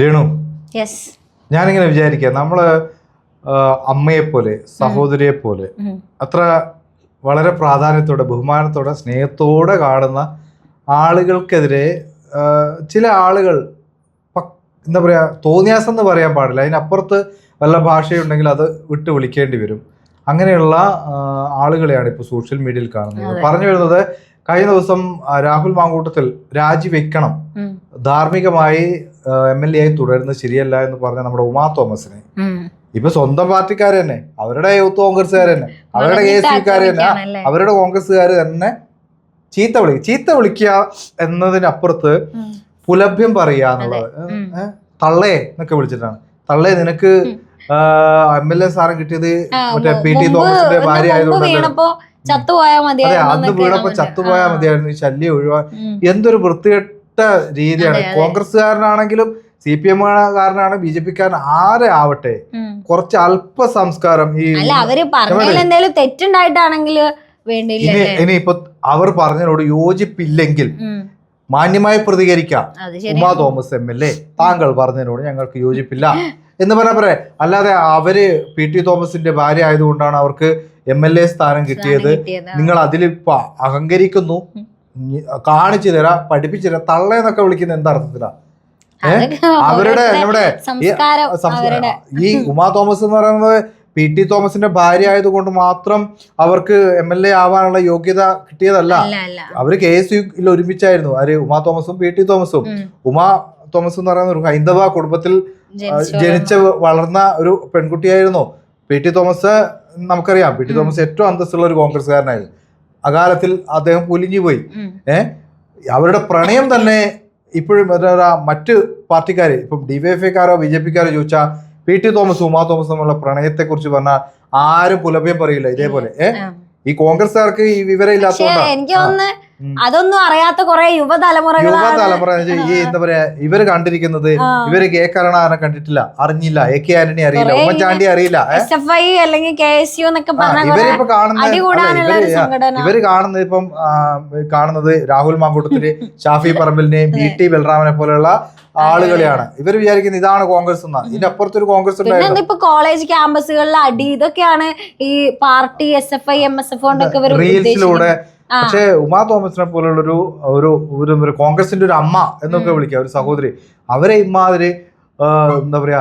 Renu yes ഞാനിങ്ങനെ വിചാരിക്കുക നമ്മൾ അമ്മയെ പോലെ സഹോദരിയെ പോലെ അത്ര വളരെ പ്രാധാന്യത്തോടെ ബഹുമാനത്തോടെ സ്നേഹത്തോടെ കാണുന്ന ആളുകൾക്കെതിരെ ചില ആളുകൾ എന്താ പറയാ തോന്നിയാസം എന്ന് പറയാൻ പാടില്ല. അതിനപ്പുറത്ത് വല്ല ഭാഷയുണ്ടെങ്കിൽ അത് വിട്ട് വിളിക്കേണ്ടി വരും. അങ്ങനെയുള്ള ആളുകളെയാണ് ഇപ്പോൾ സോഷ്യൽ മീഡിയയിൽ കാണുന്നത്. പറഞ്ഞു വരുന്നത് കഴിഞ്ഞ ദിവസം രാഹുൽ മാങ്കൂട്ടത്തിൽ രാജിവെക്കണം. ധാർമ്മികമായി എം എൽ എ ആയി തുടരുന്നത് ശരിയല്ല എന്ന് പറഞ്ഞ നമ്മുടെ ഉമാ തോമസിനെ. ഇപ്പൊ സ്വന്തം പാർട്ടിക്കാർ തന്നെ അവരുടെ യൂത്ത് കോൺഗ്രസ്സുകാർ തന്നെ അവരുടെ കെ എസ് യുക്കാർ തന്നെ അവരുടെ കോൺഗ്രസ്സുകാർ തന്നെ ചീത്ത വിളി ചീത്ത വിളിക്കുക എന്നതിനപ്പുറത്ത് പുലഭ്യം പറയുക എന്നുള്ളത്. എന്നൊക്കെ വിളിച്ചിട്ടാണ്. തള്ളേ നിനക്ക്. എം എൽ എ സ്ഥാനം കിട്ടിയത് മറ്റേ പി ടി തോമസിന്റെ ഭാര്യ ആയതുകൊണ്ട് ചത്തുപോയാ മതിയായിരുന്നു അന്ന് വീണപ്പോ ചത്തുപോയാ. മതിയായിരുന്നു ശല്യം ഒഴിവാ എന്തൊരു വൃത്തികെട്ട രീതിയാണ്. അതെ, അതെ. കോൺഗ്രസ്സുകാരനാണെങ്കിലും സി പി എമ്മുകാരനാണ് ബി ജെ പിക്കാരൻ ആരെ ആവട്ടെ കുറച്ച് അല്പ സംസ്കാരം ഈ അവർ എന്തെങ്കിലും തെറ്റുണ്ടായിട്ടാണെങ്കിൽ ഇനി ഇനിയിപ്പോ അവർ പറഞ്ഞതിനോട് യോജിപ്പില്ലെങ്കിൽ മാന്യമായി പ്രതികരിക്കാം. Uma Thomas M L A താങ്കൾ പറഞ്ഞതിനോട് ഞങ്ങൾക്ക് യോജിപ്പില്ല. എന്ന് പറഞ്ഞാൽ പറയാം അല്ലാതെ അവർ പി ടി തോമസിന്റെ ഭാര്യ ആയതുകൊണ്ടാണ് അവർക്ക് എം എൽ എ സ്ഥാനം കിട്ടിയത്. നിങ്ങൾ അതിലിപ്പോ അഹങ്കരിക്കുന്നു. കാണിച്ചു തരാ പഠിപ്പിച്ചു തരാ തള്ളേന്നൊക്കെ വിളിക്കുന്ന എന്താ അർത്ഥത്തിലാ? അവരുടെ നമ്മുടെ ഈ ഉമാ തോമസ് എന്ന് പറയുന്നത് പി ടി തോമസിന്റെ ഭാര്യ ആയതുകൊണ്ട് മാത്രം അവർക്ക് എം എൽ എ ആവാനുള്ള യോഗ്യത കിട്ടിയതല്ല. അവർ കെ എസ് യുയിൽ ഒരുമിച്ചായിരുന്നു. ആര്? ഉമാ തോമസും പി ടി തോമസും. ഉമാ തോമസ് എന്ന് പറയുന്ന ഒരു ഹൈന്ദവ കുടുംബത്തിൽ ജനിച്ച വളർന്ന ഒരു പെൺകുട്ടിയായിരുന്നു. പി ടി തോമസ് നമുക്കറിയാം. പി ടി തോമസ് ഏറ്റവും അന്തസ്സുള്ള ഒരു കോൺഗ്രസ്സുകാരനായിരുന്നു. അകാലത്തിൽ അദ്ദേഹം പൊലിഞ്ഞുപോയി പോയി ഉം. അവരുടെ പ്രണയം തന്നെ ഇപ്പോഴും മറ്റ് പാർട്ടിക്കാർ ഇപ്പം ഡിവൈഎഫ്ഐക്കാരോ ബി ജെ പിക്കാരോ ചോദിച്ചാൽ പി ടി തോമസ് ഉമാ തോമസ് തമ്മിലുള്ള പ്രണയത്തെ കുറിച്ച് പറഞ്ഞാൽ ആരും പുലഭ്യം പറയില്ല ഇതേപോലെ. ഏഹ് ഈ കോൺഗ്രസ്സുകാർക്ക് ഈ വിവരം ഇല്ലാത്തതുകൊണ്ടാണ്. അതൊന്നും അറിയാത്ത കുറെ യുവതലമുറകളാണ് യുവതലമുറ ഈ എന്താ പറയാ ഇവർ കണ്ടിരിക്കുന്നത്. ഇവർ കെ കരുണാകരനെ കണ്ടിട്ടില്ല. അറിഞ്ഞില്ല. എ കെ ആന്റണി അറിയില്ല. ഉമ്മൻചാണ്ടി അറിയില്ല? എസ് എഫ് ഐ അല്ലെങ്കിൽ കെ എസ് യു എന്നൊക്കെ ഇവരിപ്പോ ഇവർ കാണുന്നത് ഇപ്പം കാണുന്നത് രാഹുൽ മാങ്കൂട്ടത്തിൽ ഷാഫി പറമ്പിലിനെയും ബി ടി ബൽറാമിനെ പോലെയുള്ള ആളുകളെയാണ്. ഇവർ വിചാരിക്കുന്നത് ഇതാണ് കോൺഗ്രസ് എന്നാ. ഇതിന്റെ അപ്പുറത്തൊരു കോൺഗ്രസ് ഉണ്ടായിരുന്നു. ഇപ്പൊ കോളേജ് ക്യാമ്പസുകളിലെ അടി ഇതൊക്കെയാണ് ഈ party S F I M S F കൊണ്ടൊക്കെ റീൽസിലൂടെ. പക്ഷേ ഉമാ തോമസിനെ പോലുള്ള ഒരു ഒരു ഒരു കോൺഗ്രസിന്റെ ഒരു അമ്മ എന്നൊക്കെ. വിളിക്കുക ഒരു സഹോദരി. അവരെ ഇമാതിരി എന്താ പറയാ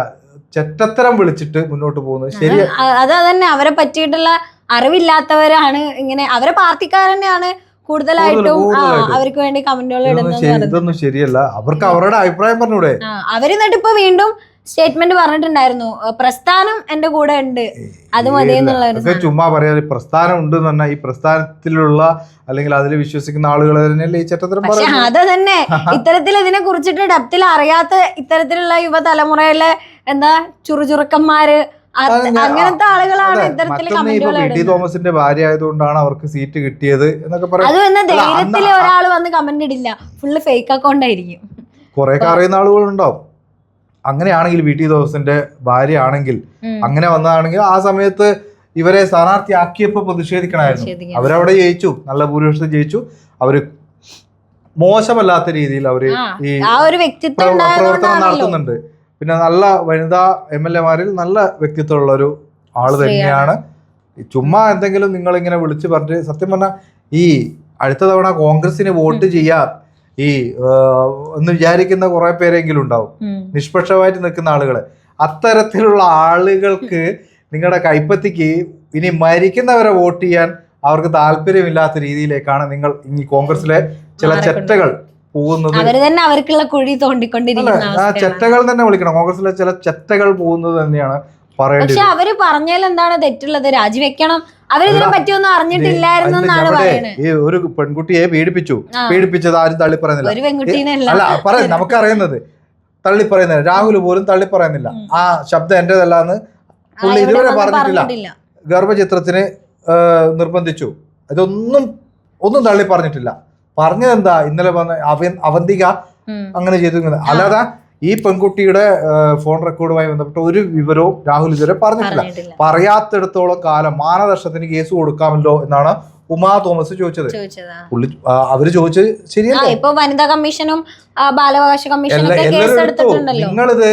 ചെറ്റത്തരം വിളിച്ചിട്ട് മുന്നോട്ട് പോകുന്നത് ശരി അത് തന്നെ അവരെ പറ്റിയിട്ടുള്ള അറിവില്ലാത്തവരാണ് ഇങ്ങനെ അവരെ പാർട്ടിക്കാർ തന്നെയാണ് കൂടുതലായിട്ടും. അവർക്ക് വേണ്ടി കമന്റുകൾ ഇടുന്നത് ഇതൊന്നും ശരിയല്ല. അവർക്ക് അവരുടെ അഭിപ്രായം പറഞ്ഞൂടെ? അവർ എന്നിട്ട് ഇപ്പൊ വീണ്ടും സ്റ്റേറ്റ്മെന്റ് പറഞ്ഞിട്ടുണ്ടായിരുന്നു. പ്രസ്ഥാനം എന്റെ കൂടെ ഉണ്ട്. അത് മതി എന്നുള്ള ചുമ്മാ പറയാ പ്രസ്ഥാനം ഉണ്ട് പറഞ്ഞാൽ ഈ പ്രസ്ഥാനത്തിലുള്ള അല്ലെങ്കിൽ അതിൽ വിശ്വസിക്കുന്ന ആളുകൾ തന്നെയല്ലേ ഈ പക്ഷെ പറയുന്നത്? അത് തന്നെ. ഇത്തരത്തിൽ ഇതിനെ കുറിച്ചിട്ട് ഡപ്തിൽ അറിയാത്ത ഇത്തരത്തിലുള്ള യുവതലമുറയിലെ എന്താ ചുറുചുറുക്കന്മാര് അങ്ങനത്തെ ആളുകളാണ് ഇത്തരത്തിൽ കമന്റുകൾ തോമസിന്റെ ഭാര്യ ആയതുകൊണ്ടാണ് അവർക്ക് സീറ്റ് കിട്ടിയത് എന്നൊക്കെ പറയാം. അത് വന്ന ധൈര്യത്തിൽ ഒരാൾ വന്ന് കമന്റ് ഇടില്ല. ഫുള്ള് ഫേക്ക് അക്കൗണ്ട് ആയിരിക്കും. കുറെ അറിയുന്ന ആളുകളുണ്ടാവും. അങ്ങനെയാണെങ്കിൽ വി ടി തോമസിന്റെ ഭാര്യ ആണെങ്കിൽ അങ്ങനെ വന്നതാണെങ്കിൽ ആ സമയത്ത് ഇവരെ സ്ഥാനാർത്ഥിയാക്കിയപ്പോ പ്രതിഷേധിക്കണമായിരുന്നു. പ്രതിഷേധിക്കണം. അവരവിടെ ജയിച്ചു. നല്ല ഭൂരിപക്ഷത്തിൽ ജയിച്ചു. അവർ മോശമല്ലാത്ത രീതിയിൽ അവർ ഈ പ്രവർത്തനം നടത്തുന്നുണ്ട്. പിന്നെ നല്ല വനിതാ എം എൽ എമാരിൽ നല്ല വ്യക്തിത്വമുള്ള ഒരു ആൾ തന്നെയാണ്. ചുമ്മാ എന്തെങ്കിലും നിങ്ങൾ ഇങ്ങനെ വിളിച്ച് പറഞ്ഞ് സത്യം പറഞ്ഞാൽ ഈ അടുത്ത തവണ കോൺഗ്രസിന് വോട്ട് ചെയ്യാൻ ഈ എന്ന് വിചാരിക്കുന്ന കുറെ പേരെങ്കിലും ഉണ്ടാവും. നിഷ്പക്ഷമായിട്ട് നിൽക്കുന്ന ആളുകൾ അത്തരത്തിലുള്ള ആളുകൾക്ക് നിങ്ങളുടെ കൈപ്പത്തിക്ക് ഇനി മരിക്കുന്നവരെ വോട്ട് ചെയ്യാൻ അവർക്ക് താല്പര്യമില്ലാത്ത രീതിയിലേക്കാണ് നിങ്ങൾ ഈ കോൺഗ്രസിലെ ചില ചെറ്റകൾ പോകുന്നത്. അവർ തന്നെ അവർക്കുള്ള കുഴി തോണ്ടിക്കൊണ്ടിരിക്കുന്നത് തോണ്ടിക്കൊണ്ടിരിക്കുന്ന ആ ചെറ്റകൾ തന്നെ വിളിക്കണം. കോൺഗ്രസിലെ ചില ചെറ്റകൾ പോകുന്നത് തന്നെയാണ് പക്ഷെ അവർ പറഞ്ഞാൽ എന്താണ് തെറ്റുള്ളത്? രാജിവെക്കണം. അവരിതിനെ പറ്റിയൊന്നും അറിഞ്ഞിട്ടില്ലായിരുന്നു എന്നാണ് പറയുന്നത് ഈ ഒരു പെൺകുട്ടിയെ പീഡിപ്പിച്ചു. പീഡിപ്പിച്ചത് ആരും തള്ളി പറയുന്നില്ല. ഒരു പറയാം നമുക്കറിയുന്നത്. തള്ളി പറയുന്നില്ല രാഹുൽ പോലും തള്ളിപ്പറയുന്നില്ല. ആ ശബ്ദം എന്റേതല്ല എന്ന് പുള്ളി ഇതുവരെ പറഞ്ഞിട്ടില്ല. ഗർഭചിത്രത്തിന് നിർബന്ധിച്ചു. ഇതൊന്നും ഒന്നും തള്ളി പറഞ്ഞിട്ടില്ല പറഞ്ഞതെന്താ? ഇന്നലെ വന്ന അവന്തിക അങ്ങനെ ചെയ്തു. അല്ലാതെ ഈ പെൺകുട്ടിയുടെ ഫോൺ റെക്കോർഡുമായി ബന്ധപ്പെട്ട ഒരു വിവരവും രാഹുൽ ഇതുവരെ പറഞ്ഞിട്ടില്ല. പറയാത്തിടത്തോളം കാലം മാനദർശനത്തിന് കേസ് കൊടുക്കാമല്ലോ എന്നാണ് ഉമാ തോമസ് ചോദിച്ചത്. പുള്ളി അവർ ചോദിച്ചത് ശരിയല്ലേ? ഇപ്പൊ വനിതാ കമ്മീഷനും ബാലാവകാശ കമ്മീഷനും നിങ്ങളിത്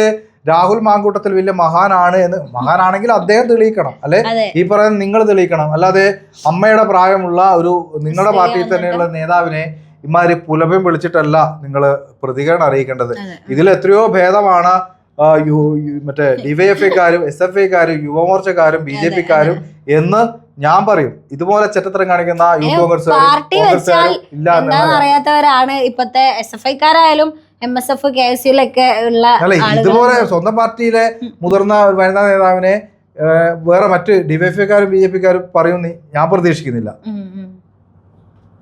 രാഹുൽ മാങ്കൂട്ടത്തിൽ വലിയ മഹാനാണ് എന്ന് മഹാനാണെങ്കിൽ അദ്ദേഹം തെളിയിക്കണം അല്ലെ? ഈ പറയുന്നത് നിങ്ങൾ തെളിയിക്കണം. അല്ലാതെ അമ്മയുടെ പ്രായമുള്ള ഒരു നിങ്ങളുടെ പാർട്ടിയിൽ തന്നെയുള്ള നേതാവിനെ ഇമാതിരി പുലഭ്യം വിളിച്ചിട്ടല്ല നിങ്ങൾ പ്രതികരണം അറിയിക്കേണ്ടത്. ഇതിൽ എത്രയോ ഭേദമാണ് മറ്റേ ഡിവൈഎഫ് ഐക്കാരും എസ് എഫ് ഐക്കാരും യുവമോർച്ചക്കാരും ബി ജെ പിക്കാരും എന്ന് ഞാൻ പറയും. ഇതുപോലെ ചെറ്റത്തരം കാണിക്കുന്ന യൂത്ത് കോൺഗ്രസ് അറിയാത്തവരാണ് ഇപ്പത്തെ S F ഐക്കാരായാലും M S F K S യുലൊക്കെ ഉള്ള അല്ല ഇതുപോലെ സ്വന്തം പാർട്ടിയിലെ മുതിർന്ന ഒരു വനിതാ നേതാവിനെ വേറെ മറ്റ് ഡിവൈഎഫ്ഐക്കാരും ബി ജെ പിക്കാരും പറയുമെന്ന് ഞാൻ പ്രതീക്ഷിക്കുന്നില്ല.